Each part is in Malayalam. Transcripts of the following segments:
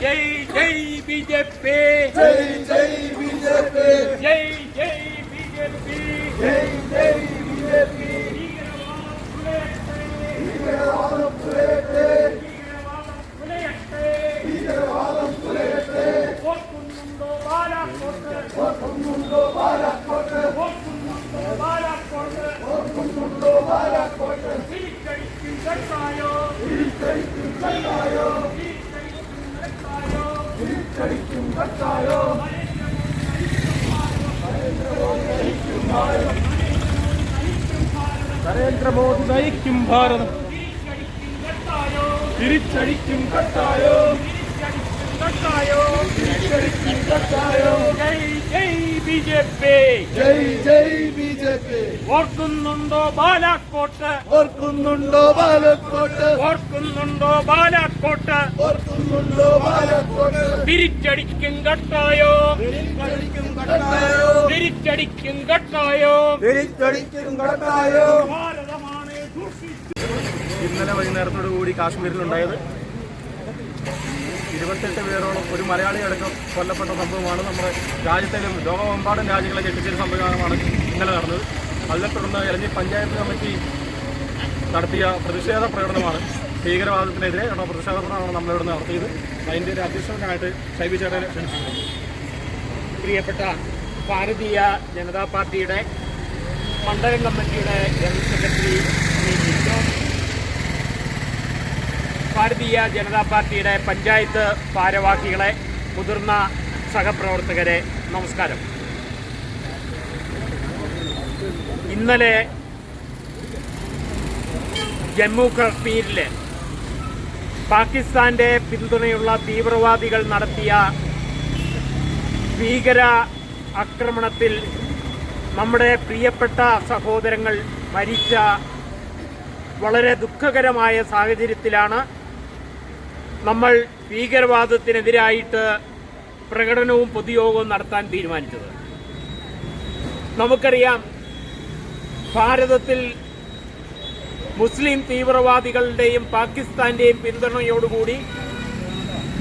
ജയ് ജയ് ബി ജെ പി ജയ് ജയ് ബി ജെ പി ജയ് ജയ് ബി ജെ പി ജയ് ജയ് ബി ജെ പി ഭീകരവാദം തുലയട്ടെ. ഭീകരവാദം തുലയട്ടെ. ഓർക്കുന്നുണ്ടോ ബാലാക്കോട്ട് ഓർക്കുന്നുണ്ടോ ബാലാക്കോട്ട് ഓർക്കുന്നുണ്ടോ ബാലാക്കോട്ട് ഓർക്കുന്നുണ്ടോ ബാലാക്കോട്ട് തിരിച്ചടിക്കും കട്ടായോ തിരിച്ചടിക്കും കല്ലായോ തിരിച്ചടിക്കും കട്ടായോ തിരിച്ചടിക്കും കത്തായോ നരേന്ദ്രമോദി നയിക്കും ഭാരതം. തിരിച്ചടിക്കും കട്ടായോ? തിരിച്ചടിക്കും കട്ടായോ? തിരിച്ചടിക്കും കട്ടായോ തിരിച്ചടിക്കും കത്തായോ ജയ് ജയ് ബി ജെ പി. ജയ് ജയ് ബി ജെ പി. ഓർക്കുന്നുണ്ടോ ബാലാക്കോട്ട് ഓർക്കുന്നുണ്ടോ ബാലക്കോട്ട് ഓർക്കുന്നുണ്ടോ ബാലാക്കോട്ട് ഓർക്കുന്നുണ്ടോ ബാലക്കോട്ട് തിരിച്ചടിക്കും കട്ടായോ? തിരിച്ചടിക്കും കട്ടായോ? തിരിച്ചടിക്കും കട്ടായോ? തിരിച്ചടിക്കും ഭാരതമാണ് ഇന്നലെ വൈകുന്നേരത്തോടു കൂടി കാശ്മീരിലുണ്ടായത്. ഇരുപത്തെട്ട് പേരോളം ഒരു മലയാളി അടക്കം കൊല്ലപ്പെട്ട സംഭവമാണ് നമ്മുടെ രാജ്യത്തിലും ലോകമെമ്പാടും രാജ്യങ്ങളെ ഞെട്ടിച്ചൊരു സംവിധാനമാണ് ഇന്നലെ നടന്നത്. അതിനെ തുടർന്ന് ഇലഞ്ഞി പഞ്ചായത്ത് കമ്മിറ്റി നടത്തിയ പ്രതിഷേധ പ്രകടനമാണ്. ഭീകരവാദത്തിനെതിരെ പ്രതിഷേധ പ്രകടനമാണ് നമ്മളിവിടെ നടത്തിയത്. അതിന്റെ ഒരു അധ്യക്ഷനായിട്ട് ഷൈബി ചേട്ടനെ ക്ഷണിച്ചിട്ടുണ്ട്. പ്രിയപ്പെട്ട ഭാരതീയ ജനതാ പാർട്ടിയുടെ മണ്ഡലം കമ്മിറ്റിയുടെ ജനറൽ സെക്രട്ടറി ശ്രീ ഭാരതീയ ജനതാ പാർട്ടിയുടെ പഞ്ചായത്ത് ഭാരവാഹികളെ മുതിർന്ന സഹപ്രവർത്തകരെ നമസ്കാരം. ഇന്നലെ ജമ്മു കാശ്മീരിലെ പാകിസ്ഥാന്റെ പിന്തുണയുള്ള തീവ്രവാദികൾ നടത്തിയ ഭീകര ആക്രമണത്തിൽ നമ്മുടെ പ്രിയപ്പെട്ട സഹോദരങ്ങൾ മരിച്ച വളരെ ദുഃഖകരമായ സാഹചര്യത്തിലാണ് നമ്മൾ ഭീകരവാദത്തിനെതിരായിട്ട് പ്രകടനവും പൊതുയോഗവും നടത്താൻ തീരുമാനിച്ചത്. നമുക്കറിയാം ഭാരതത്തിൽ മുസ്ലിം തീവ്രവാദികളുടെയും പാകിസ്ഥാന്റെയും പിന്തുണയോടുകൂടി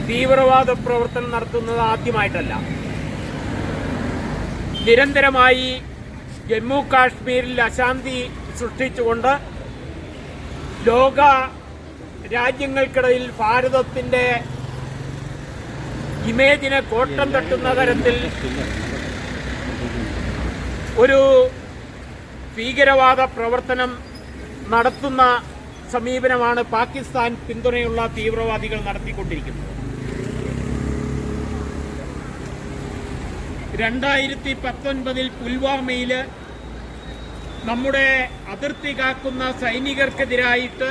തീവ്രവാദ പ്രവർത്തനം നടത്തുന്നത് ആദ്യമായിട്ടല്ല. നിരന്തരമായി ജമ്മു കാശ്മീരിൽ അശാന്തി സൃഷ്ടിച്ചുകൊണ്ട് ലോക രാജ്യങ്ങൾക്കിടയിൽ ഭാരതത്തിന്റെ ഇമേജിനെ കോട്ടം തട്ടുന്ന തരത്തിൽ ഒരു ഭീകരവാദ പ്രവർത്തനം നടത്തുന്ന സമീപനമാണ് പാകിസ്ഥാൻ പിന്തുണയുള്ള തീവ്രവാദികൾ നടത്തിക്കൊണ്ടിരിക്കുന്നത്. രണ്ടായിരത്തി പത്തൊൻപതിൽ പുൽവാമയിൽ നമ്മുടെ അതിർത്തി കാക്കുന്ന സൈനികർക്കെതിരായിട്ട്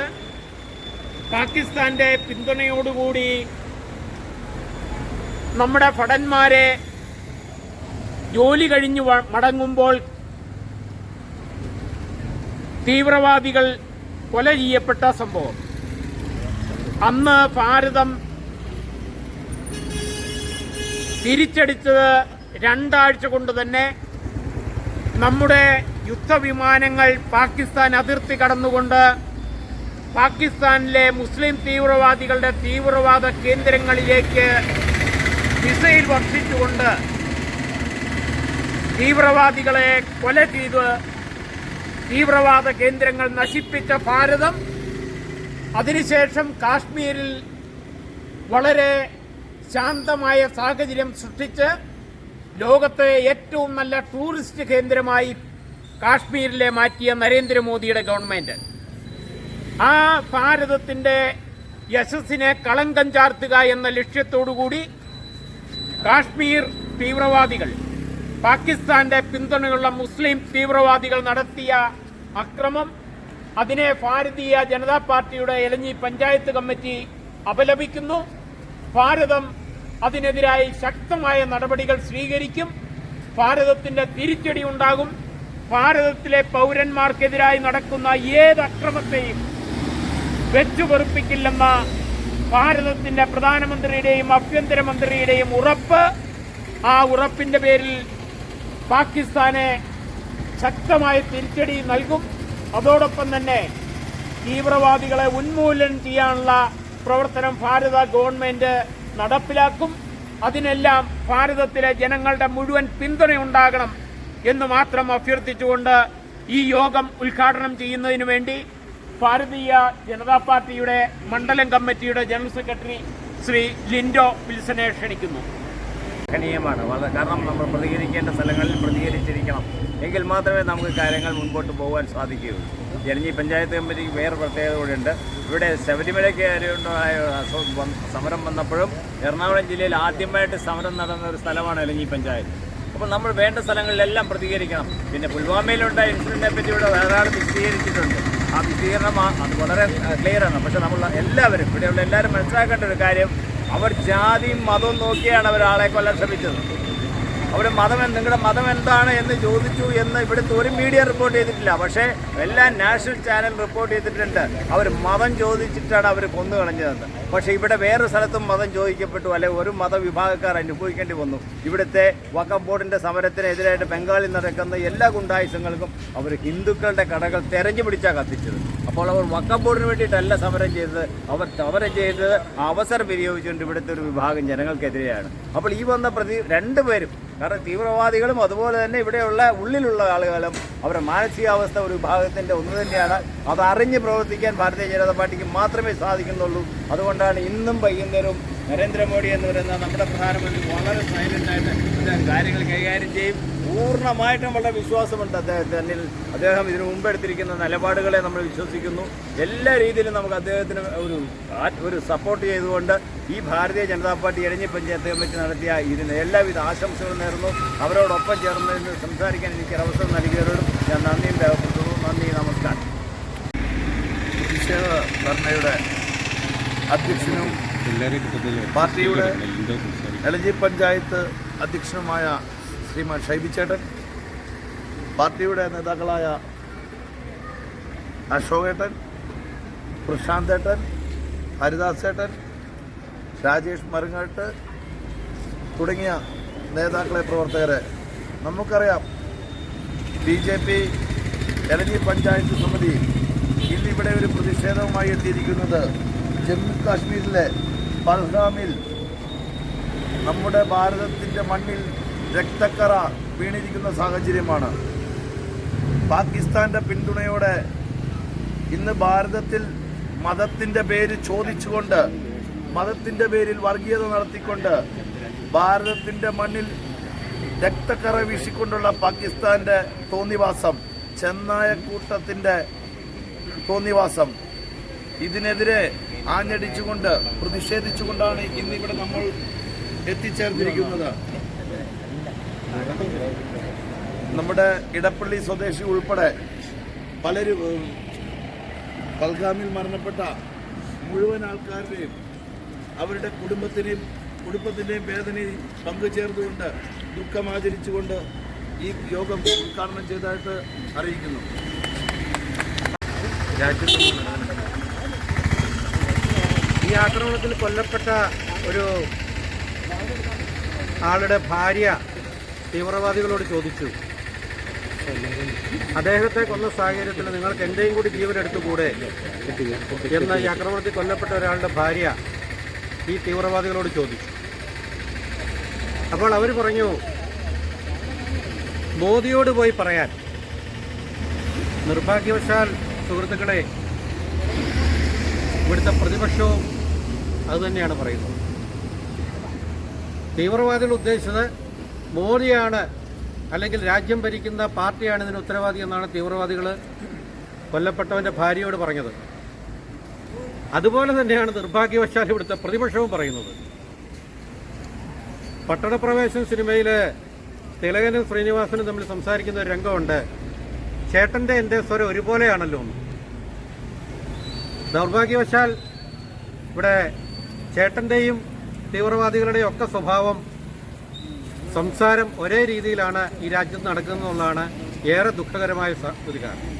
പാകിസ്ഥാന്റെ പിന്തുണയോടുകൂടി നമ്മുടെ ഭടന്മാരെ ജോലി കഴിഞ്ഞു മടങ്ങുമ്പോൾ തീവ്രവാദികൾ കൊല ചെയ്യപ്പെട്ട സംഭവം. അന്ന് ഭാരതം തിരിച്ചടിച്ചത് രണ്ടാഴ്ച കൊണ്ട് തന്നെ നമ്മുടെ യുദ്ധവിമാനങ്ങൾ പാകിസ്ഥാൻ അതിർത്തി കടന്നുകൊണ്ട് പാകിസ്ഥാനിലെ മുസ്ലിം തീവ്രവാദികളുടെ തീവ്രവാദ കേന്ദ്രങ്ങളിലേക്ക് മിസൈൽ വർഷിച്ചുകൊണ്ട് തീവ്രവാദികളെ കൊല ചെയ്ത് തീവ്രവാദ കേന്ദ്രങ്ങൾ നശിപ്പിച്ച ഭാരതം അതിനുശേഷം കാശ്മീരിൽ വളരെ ശാന്തമായ സാഹചര്യം സൃഷ്ടിച്ച് ലോകത്തെ ഏറ്റവും നല്ല ടൂറിസ്റ്റ് കേന്ദ്രമായി കാശ്മീരിലെ മാറ്റിയ നരേന്ദ്രമോദിയുടെ ഗവൺമെന്റ്. ആ ഭാരതത്തിന്റെ യശസ്സിനെ കളങ്കം ചാർത്തുക എന്ന ലക്ഷ്യത്തോടുകൂടി കാശ്മീർ തീവ്രവാദികൾ പാകിസ്ഥാന്റെ പിന്തുണയുള്ള മുസ്ലിം തീവ്രവാദികൾ നടത്തിയ അക്രമം അതിനെ ഭാരതീയ ജനതാ പാർട്ടിയുടെ എലഞ്ഞി പഞ്ചായത്ത് കമ്മിറ്റി അപലപിക്കുന്നു. ഭാരതം അതിനെതിരായി ശക്തമായ നടപടികൾ സ്വീകരിക്കും. ഭാരതത്തിന്റെ തിരിച്ചടി ഉണ്ടാകും. ഭാരതത്തിലെ പൗരന്മാർക്കെതിരായി നടക്കുന്ന ഏത് അക്രമത്തെയും വെച്ചുപൊറുപ്പിക്കില്ലെന്ന ഭാരതത്തിന്റെ പ്രധാനമന്ത്രിയുടെയും ആഭ്യന്തരമന്ത്രിയുടെയും ഉറപ്പ് ആ ഉറപ്പിന്റെ പേരിൽ പാകിസ്ഥാനെ ശക്തമായ തിരിച്ചടി നൽകും. അതോടൊപ്പം തന്നെ തീവ്രവാദികളെ ഉന്മൂലനം ചെയ്യാനുള്ള പ്രവർത്തനം ഭാരത ഗവൺമെന്റ് നടപ്പിലാക്കും. അതിനെല്ലാം ഭാരതത്തിലെ ജനങ്ങളുടെ മുഴുവൻ പിന്തുണയുണ്ടാകണം എന്ന് മാത്രം അഭ്യർത്ഥിച്ചുകൊണ്ട് ഈ യോഗം ഉദ്ഘാടനം ചെയ്യുന്നതിനു വേണ്ടി ഭാരതീയ ജനതാ പാർട്ടിയുടെ മണ്ഡലം കമ്മിറ്റിയുടെ ജനറൽ സെക്രട്ടറി ശ്രീ ലിൻഡോ വിൽസനെ ക്ഷണിക്കുന്നു. ഖനീയമാണ് വളരെ കാരണം നമ്മൾ പ്രതികരിക്കേണ്ട സ്ഥലങ്ങളിൽ പ്രതികരിച്ചിരിക്കണം. എങ്കിൽ മാത്രമേ നമുക്ക് കാര്യങ്ങൾ മുൻപോട്ട് പോകാൻ സാധിക്കുകയുള്ളൂ. ജനഞ്ഞി പഞ്ചായത്ത് കമ്മിറ്റിക്ക് വേറെ പ്രത്യേകത കൂടിയുണ്ട്. ഇവിടെ ശബരിമലയ്ക്ക് സമരം വന്നപ്പോഴും എറണാകുളം ജില്ലയിൽ ആദ്യമായിട്ട് സമരം നടന്ന ഒരു സ്ഥലമാണ് എലഞ്ഞി പഞ്ചായത്ത്. അപ്പോൾ നമ്മൾ വേണ്ട സ്ഥലങ്ങളിലെല്ലാം പ്രതികരിക്കണം. പിന്നെ പുൽവാമയിലുണ്ടായ ഇൻസിഡന്റിനെ പറ്റി ഇവിടെ ധാരാളം വിശദീകരിച്ചിട്ടുണ്ട്. ആ വിശദീകരണം അത് വളരെ ക്ലിയറാണ് പക്ഷെ നമ്മൾ എല്ലാവരും ഇവിടെയുള്ള എല്ലാവരും മനസ്സിലാക്കേണ്ട ഒരു കാര്യം അവർ ജാതിയും മതവും നോക്കിയാണ് അവർ ആളെ കൊല്ലാൻ ശ്രമിച്ചത്. അവർ മതം നിങ്ങളുടെ മതം എന്താണ് എന്ന് ചോദിച്ചു എന്ന് ഇവിടുത്തെ ഒരു മീഡിയ റിപ്പോർട്ട് ചെയ്തിട്ടില്ല. പക്ഷേ എല്ലാ നാഷണൽ ചാനൽ റിപ്പോർട്ട് ചെയ്തിട്ടുണ്ട്. അവർ മതം ചോദിച്ചിട്ടാണ് അവർ കൊന്നു കളഞ്ഞതെന്ന്. പക്ഷേ ഇവിടെ വേറെ സ്ഥലത്തും മതം ചോദിക്കപ്പെട്ടു. അല്ലെ ഒരു മതവിഭാഗക്കാർ അനുഭവിക്കേണ്ടി വന്നു. ഇവിടുത്തെ വക്കം ബോർഡിന്റെ സമരത്തിനെതിരായിട്ട് ബംഗാളിൽ നടക്കുന്ന എല്ലാ ഗുണ്ടായുസങ്ങൾക്കും അവർ ഹിന്ദുക്കളുടെ കടകൾ തെരഞ്ഞു പിടിച്ചാണ് കത്തിച്ചത്. അപ്പോൾ അവർ വക്കം ബോർഡിന് വേണ്ടിയിട്ടല്ല സമരം ചെയ്തത്. അവർ സമരം ചെയ്തത് അവസരം വിനിയോഗിച്ചുകൊണ്ട് ഇവിടുത്തെ ഒരു വിഭാഗം ജനങ്ങൾക്കെതിരെയാണ്. അപ്പോൾ ഈ വന്ന പ്രതി രണ്ടുപേരും കാരണം തീവ്രവാദികളും അതുപോലെ തന്നെ ഇവിടെയുള്ള ഉള്ളിലുള്ള ആളുകളും അവരുടെ മാനസികാവസ്ഥ ഒരു വിഭാഗത്തിന്റെ ഒന്ന് തന്നെയാണ്. അത് പ്രവർത്തിക്കാൻ ഭാരതീയ ജനതാ പാർട്ടിക്ക് മാത്രമേ സാധിക്കുന്നുള്ളൂ. അതുകൊണ്ടാണ് ഇന്നും വൈകുന്നേരവും നരേന്ദ്രമോദി എന്ന് പറയുന്ന നമ്മുടെ പ്രധാനമന്ത്രി വളരെ സൈലന്റായിട്ട് കാര്യങ്ങൾ കൈകാര്യം ചെയ്യും. പൂർണമായിട്ടും വളരെ വിശ്വാസമുണ്ട് അദ്ദേഹത്തിന് അദ്ദേഹം ഇതിനു മുമ്പ് എടുത്തിരിക്കുന്ന നിലപാടുകളെ നമ്മൾ വിശ്വസിക്കുന്നു. എല്ലാ രീതിയിലും നമുക്ക് അദ്ദേഹത്തിന് ഒരു ഒരു സപ്പോർട്ട് ചെയ്തുകൊണ്ട് ഈ ഭാരതീയ ജനതാ പാർട്ടി എഴഞ്ഞി പഞ്ചായത്ത് കമ്മിറ്റി നടത്തിയ ഇതിന് എല്ലാവിധ ആശംസകളും നേർന്നു. അവരോടൊപ്പം ചേർന്ന് സംസാരിക്കാൻ എനിക്ക് അവസരം നൽകിയവരോടും ഞാൻ നന്ദിയും രേഖപ്പെടുത്തുന്നു. നന്ദി നമസ്കാരം. ധർണയുടെ അധ്യക്ഷനും പാർട്ടിയുടെ എളജി പഞ്ചായത്ത് അധ്യക്ഷനുമായ ശ്രീമാൻ ഷൈബി ചേട്ടൻ പാർട്ടിയുടെ നേതാക്കളായ അശോകേട്ടൻ ഹരിദാസ് ഹരിദാസേട്ടൻ രാജേഷ് മരങ്ങാട്ട് തുടങ്ങിയ നേതാക്കളെ പ്രവർത്തകരെ നമുക്കറിയാം. B J P Elanji panchayat സമിതി ഇന്നിവിടെ ഒരു പ്രതിഷേധവുമായി എത്തിയിരിക്കുന്നത് ജമ്മു കാശ്മീരിലെ പൽഗാമിൽ നമ്മുടെ ഭാരതത്തിന്റെ മണ്ണിൽ രക്തക്കറ വീണിരിക്കുന്ന സാഹചര്യമാണ്. പാകിസ്ഥാന്റെ പിന്തുണയോടെ ഇന്ന് ഭാരതത്തിൽ മതത്തിന്റെ പേര് ചോദിച്ചുകൊണ്ട് മതത്തിന്റെ പേരിൽ വർഗീയത നടത്തിക്കൊണ്ട് ഭാരതത്തിന്റെ മണ്ണിൽ രക്തക്കറ വീശിക്കൊണ്ടുള്ള പാകിസ്ഥാന്റെ തോന്നിവാസം ചെന്നായക്കൂട്ടത്തിന്റെ തോന്നിവാസം. ഇതിനെതിരെ ആഞ്ഞടിച്ചുകൊണ്ട് പ്രതിഷേധിച്ചുകൊണ്ടാണ് ഇന്നിവിടെ നമ്മൾ എത്തിച്ചേർന്നിരിക്കുന്നത്. നമ്മുടെ ഇടപ്പള്ളി സ്വദേശി ഉൾപ്പെടെ പലരും പൽഗാമിൽ മരണപ്പെട്ട മുഴുവൻ ആൾക്കാരുടെയും അവരുടെ കുടുംബത്തിനെയും കുടുംബത്തിന്റെയും വേദനയും പങ്കുചേർന്നുകൊണ്ട് ദുഃഖമാചരിച്ചുകൊണ്ട് ഈ യോഗം ഉദ്ഘാടനം ചെയ്തതായിട്ട് അറിയിക്കുന്നു. ആക്രമണത്തിൽ കൊല്ലപ്പെട്ട ഒരു ആളുടെ ഭാര്യ തീവ്രവാദികളോട് ചോദിച്ചു. അദ്ദേഹത്തെ കൊന്ന സാഹചര്യത്തിൽ നിങ്ങൾക്ക് എന്തെയും കൂടി ജീവൻ എടുത്തുകൂടെ? എന്ന് ഈ ആക്രമണത്തിൽ കൊല്ലപ്പെട്ട ഒരാളുടെ ഭാര്യ ഈ തീവ്രവാദികളോട് ചോദിച്ചു. അപ്പോൾ അവർ പറഞ്ഞു മോദിയോട് പോയി പറയാൻ. നിർഭാഗ്യവശാൽ സുഹൃത്തുക്കളെ ഇവിടുത്തെ പ്രതിപക്ഷവും അതുതന്നെയാണ് പറയുന്നത്. തീവ്രവാദികൾ ഉദ്ദേശിച്ചത് മോദിയാണ് അല്ലെങ്കിൽ രാജ്യം ഭരിക്കുന്ന പാർട്ടിയാണ് ഇതിന് ഉത്തരവാദി എന്നാണ് തീവ്രവാദികൾ കൊല്ലപ്പെട്ടവന്റെ ഭാര്യയോട് പറഞ്ഞത്. അതുപോലെ തന്നെയാണ് നിർഭാഗ്യവശാൽ ഇവിടുത്തെ പ്രതിപക്ഷവും പറയുന്നത്. പട്ടണപ്രവേശം സിനിമയിൽ തിലകനും ശ്രീനിവാസനും തമ്മിൽ സംസാരിക്കുന്ന ഒരു രംഗമുണ്ട്. ചേട്ടന്റെ എന്റെ സ്വരം ഒരുപോലെയാണല്ലോ ദൗർഭാഗ്യവശാൽ ഇവിടെ ചേട്ടന്റെയും തീവ്രവാദികളുടെയും ഒക്കെ സ്വഭാവം സംസാരം ഒരേ രീതിയിലാണ് ഈ രാജ്യത്ത് നടക്കുന്നതെന്നുള്ളതാണ് ഏറെ ദുഃഖകരമായ ഒരു കാരണം.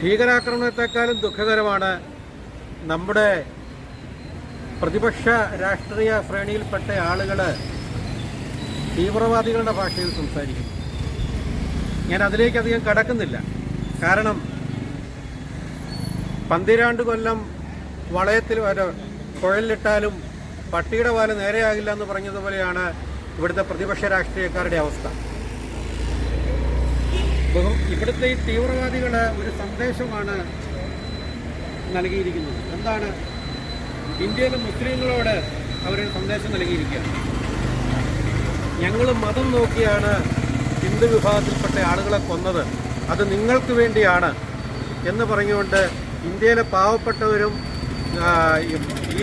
ഭീകരാക്രമണത്തെക്കാളും ദുഃഖകരമാണ് നമ്മുടെ പ്രതിപക്ഷ രാഷ്ട്രീയ ശ്രേണിയിൽപ്പെട്ട ആളുകൾ തീവ്രവാദികളുടെ ഭാഷയിൽ സംസാരിക്കുന്നു. ഞാൻ അതിലേക്ക് അധികം കടക്കുന്നില്ല. കാരണം പന്തിരാണ്ട് കൊല്ലം വളയത്തിൽ കുഴലിലിട്ടാലും പട്ടിയുടെ പാൽ നേരെയാകില്ല എന്ന് പറഞ്ഞതുപോലെയാണ് ഇവിടുത്തെ പ്രതിപക്ഷ രാഷ്ട്രീയക്കാരുടെ അവസ്ഥ. ഇവിടുത്തെ ഈ തീവ്രവാദികൾ ഒരു സന്ദേശമാണ് നൽകിയിരിക്കുന്നത്. എന്താണ്? ഇന്ത്യയിലെ മുസ്ലിങ്ങളോട് അവരൊരു സന്ദേശം നൽകിയിരിക്കുകയാണ്. ഞങ്ങൾ മതം നോക്കിയാണ് ഹിന്ദു വിഭാഗത്തിൽപ്പെട്ട ആളുകളെ കൊന്നത്. അത് നിങ്ങൾക്ക് വേണ്ടിയാണ് എന്ന് പറഞ്ഞുകൊണ്ട് ഇന്ത്യയിലെ പാവപ്പെട്ടവരും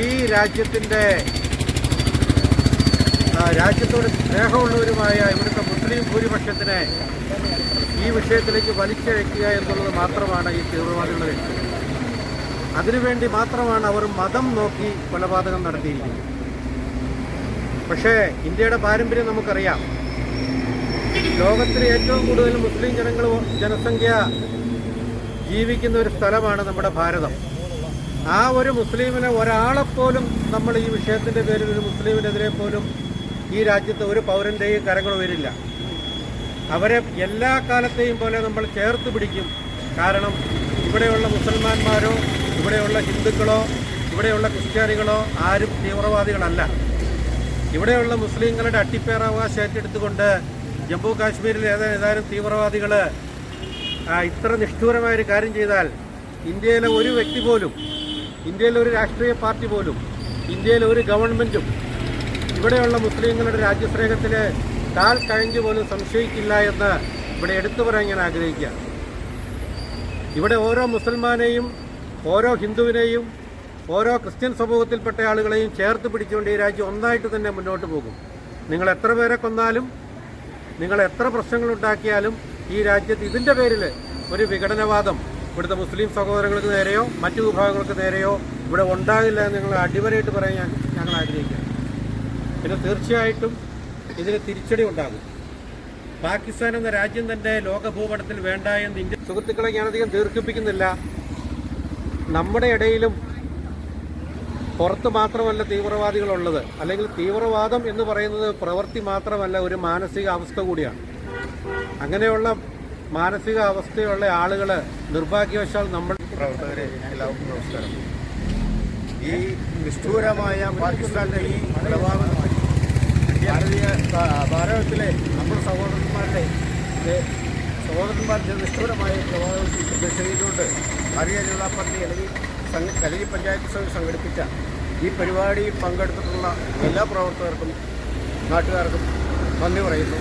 ഈ രാജ്യത്തിന്റെ രാജ്യത്തോട് സ്നേഹമുള്ളവരുമായ ഇവിടുത്തെ മുസ്ലിം ഭൂരിപക്ഷത്തിനെ ഈ വിഷയത്തിലേക്ക് വലിച്ചഴക്കുക എന്നുള്ളത് മാത്രമാണ് ഈ തീവ്രവാദികളുടെ ലക്ഷ്യം. അതിനുവേണ്ടി മാത്രമാണ് അവർ മതം നോക്കി കൊലപാതകം നടത്തിയിരിക്കുന്നത്. പക്ഷേ ഇന്ത്യയുടെ പാരമ്പര്യം നമുക്കറിയാം. ലോകത്തിലെ ഏറ്റവും കൂടുതൽ മുസ്ലിം ജനങ്ങൾ ജനസംഖ്യ ജീവിക്കുന്ന ഒരു സ്ഥലമാണ് നമ്മുടെ ഭാരതം. ആ ഒരു മുസ്ലിമിനെ ഒരാളെപ്പോലും നമ്മൾ ഈ വിഷയത്തിന്റെ പേരിൽ ഒരു മുസ്ലിമിനെതിരെ പോലും ഈ രാജ്യത്ത് ഒരു പൗരന്റെയും കരങ്ങൾ വരില്ല അവരെ എല്ലാ കാലത്തെയും പോലെ നമ്മൾ ചേർത്ത് പിടിക്കും. കാരണം ഇവിടെയുള്ള മുസൽമാന്മാരോ ഇവിടെയുള്ള ഹിന്ദുക്കളോ ഇവിടെയുള്ള ക്രിസ്ത്യാനികളോ ആരും തീവ്രവാദികളല്ല. ഇവിടെയുള്ള മുസ്ലിങ്ങളുടെ അട്ടിപ്പേറാവകാശം ഏറ്റെടുത്തുകൊണ്ട് ജമ്മു കാശ്മീരിൽ ഏതായാലും തീവ്രവാദികൾ ഇത്ര നിഷ്ഠൂരമായ ഒരു കാര്യം ചെയ്താൽ ഇന്ത്യയിലെ ഒരു വ്യക്തി പോലും ഇന്ത്യയിലെ ഒരു രാഷ്ട്രീയ പാർട്ടി പോലും ഇന്ത്യയിലെ ഒരു ഗവൺമെന്റും ഇവിടെയുള്ള മുസ്ലിങ്ങളുടെ രാജ്യസ്നേഹത്തിൽ കാൽ കഴിഞ്ഞു പോലും സംശയിക്കില്ല എന്ന് ഇവിടെ എടുത്തു പറയാൻ ഞാൻ ആഗ്രഹിക്കുക ഇവിടെ ഓരോ മുസൽമാനെയും ഓരോ ഹിന്ദുവിനെയും ഓരോ ക്രിസ്ത്യൻ സമൂഹത്തിൽപ്പെട്ട ആളുകളെയും ചേർത്ത് പിടിച്ചുകൊണ്ട് ഈ രാജ്യം ഒന്നായിട്ട് തന്നെ മുന്നോട്ട് പോകും. നിങ്ങൾ എത്ര പേരെ കൊന്നാലും നിങ്ങൾ എത്ര പ്രശ്നങ്ങളുണ്ടാക്കിയാലും ഈ രാജ്യത്ത് ഇതിന്റെ പേരിൽ ഒരു വിഘടനവാദം ഇവിടുത്തെ മുസ്ലിം സഹോദരങ്ങൾക്ക് നേരെയോ മറ്റു വിഭാഗങ്ങൾക്ക് നേരെയോ ഇവിടെ ഉണ്ടാകില്ല എന്ന് ഞങ്ങൾ അടിവരയിട്ട് പറയാൻ ഞങ്ങൾ ആഗ്രഹിക്കുന്നു. പിന്നെ തീർച്ചയായിട്ടും ഇതിന് തിരിച്ചടി ഉണ്ടാകും. പാകിസ്ഥാൻ എന്ന രാജ്യം തന്നെ ലോകഭൂപടത്തിൽ വേണ്ട എന്ന് ഇന്ത്യ സുഹൃത്തുക്കളെ ഞാനധികം ദീർഘിപ്പിക്കുന്നില്ല. നമ്മുടെ ഇടയിലും പുറത്ത് മാത്രമല്ല തീവ്രവാദികളുള്ളത്. അല്ലെങ്കിൽ തീവ്രവാദം എന്ന് പറയുന്നത് പ്രവൃത്തി മാത്രമല്ല ഒരു മാനസികാവസ്ഥ കൂടിയാണ്. അങ്ങനെയുള്ള മാനസിക അവസ്ഥയുള്ള ആളുകൾ നിർഭാഗ്യവശാൽ നമ്മൾ പ്രവർത്തകരെ എല്ലാവർക്കും നമസ്കാരം. ഈ നിഷ്ഠൂരമായ പാകിസ്ഥാന്റെ ഈ കൊലപാതകമായി ഭാരതീയ ഭാരതത്തിലെ നമ്മുടെ സഹോദരന്മാരുടെ സഹോദരന്മാരുടെ നിഷ്ഠൂരമായ കൊലപാതകത്തിൽ പ്രതിഷേധിച്ചുകൊണ്ട് ഭാരതീയ ജനതാ പാർട്ടി അല്ലെങ്കിൽ കലരി പഞ്ചായത്ത് സഭ സംഘടിപ്പിച്ച ഈ പരിപാടിയിൽ പങ്കെടുത്തിട്ടുള്ള എല്ലാ പ്രവർത്തകർക്കും നാട്ടുകാർക്കും നന്ദി പറയുന്നു.